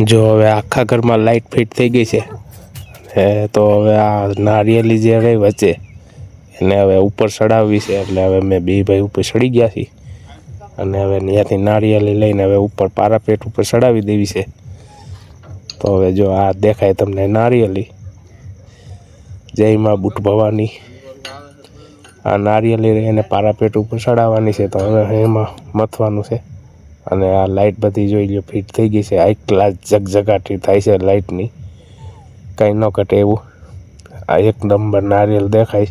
જો હવે આખા ઘરમાં લાઇટ ફિટ થઈ ગઈ છે. હે, તો હવે આ નારિયેલી જે રહી વચ્ચે, એને હવે ઉપર ચડાવવી છે. એટલે હવે મેં બે ભાઈ ઉપર ચડી ગયા છીએ. અને હવે ત્યાંથી નારિયેલી લઈને હવે ઉપર પારાપેટ ઉપર ચડાવી દેવી છે. તો હવે જો આ દેખાય તમને નારિયેલી જય માં બુટ ભવાની. આ નારિયેલી રહીને પારાપેટ ઉપર ચડાવવાની છે, તો હવે એમાં મથવાનું છે. અને આ લાઇટ બધી જોઈ લો ફિટ થઈ ગઈ છે. હાઈ ક્લાસ ઝગઝગાટી થાય છે લાઇટની કંઈ ન ઘટે એવું. આ એક નંબર નારિયેલ દેખાય.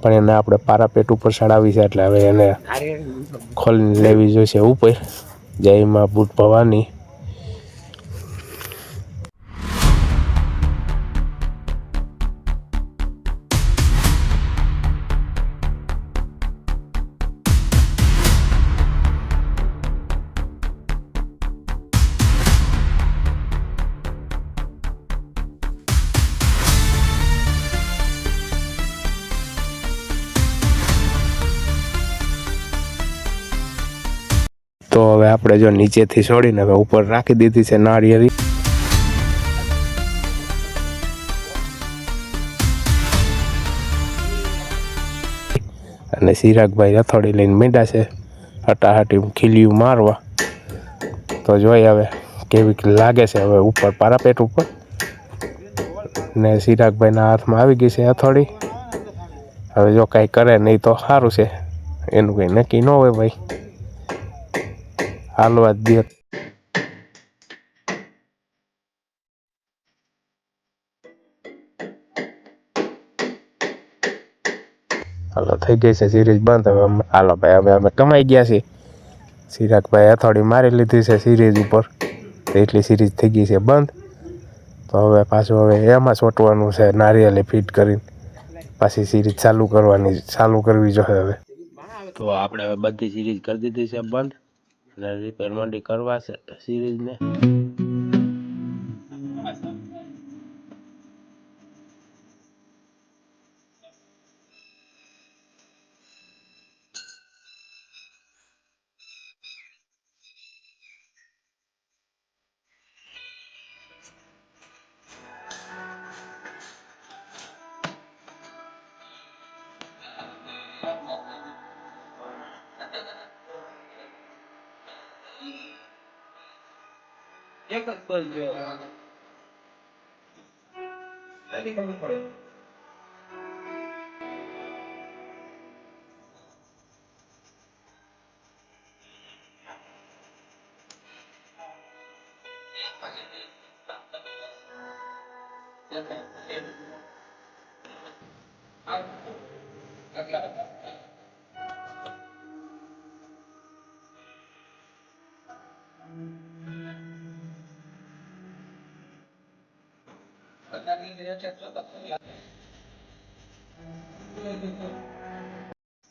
પણ એને આપણે પારાપેટ ઉપર ચડાવી છે એટલે હવે એને ખોલીને લેવી જોઈશે ઉપર. જય માં બુટ ભવાની. તો હવે આપણે જો નીચેથી છોડીને હવે ઉપર રાખી દીધી છે નાળિયેરી અને સિરાગભાઈ હથોડી લઈને મીંડા છે, હટાહટી ખીલિયું મારવા. તો જોઈ હવે કેવી લાગે છે હવે ઉપર પારાપેટ ઉપર. ને સિરાગભાઈના હાથમાં આવી ગઈ છે હથોડી હવે જો કાંઈ કરે નહીં તો સારું છે. એનું કંઈ નક્કી ન હોય ભાઈ. હાલવા દે હાલો, થઈ ગઈ છે સિરીઝ બંધ. હવે હાલો ભાઈ, હવે અમે કમાઈ ગયા છીએ. ચિરાગભાઈ હથોડી મારી લીધી છે સિરીઝ ઉપર. તો એટલી સિરીઝ થઈ ગઈ છે બંધ. તો હવે પાછું હવે એમાં ચોંટવાનું છે નારિયેલી ફિટ કરીને. પાછી સિરીઝ ચાલુ કરવાની ચાલુ કરવી જોઈએ હવે. તો આપણે હવે બધી સિરીઝ કરી દીધી છે બંધ. અને રિપેર મંડી કરવા છે સિરીઝને એક જ બસ જો તારી ખબર પડે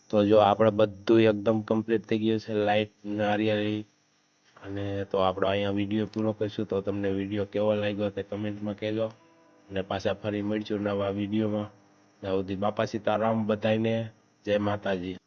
તો જો આપણે બધું એકદમ કમ્પ્લીટ થઈ ગયું છે લાઈટ નારિયેળી અને તો આપણે અહીંયા વીડિયો પૂરો કરીશું. તો તમને વીડિયો કેવો લાગ્યો તે કમેન્ટમાં કહેજો. અને પાછા ફરી મળીશું નવા વિડીયોમાં ત્યાં સુધી બાપા સીતારામ બધાને જય માતાજી.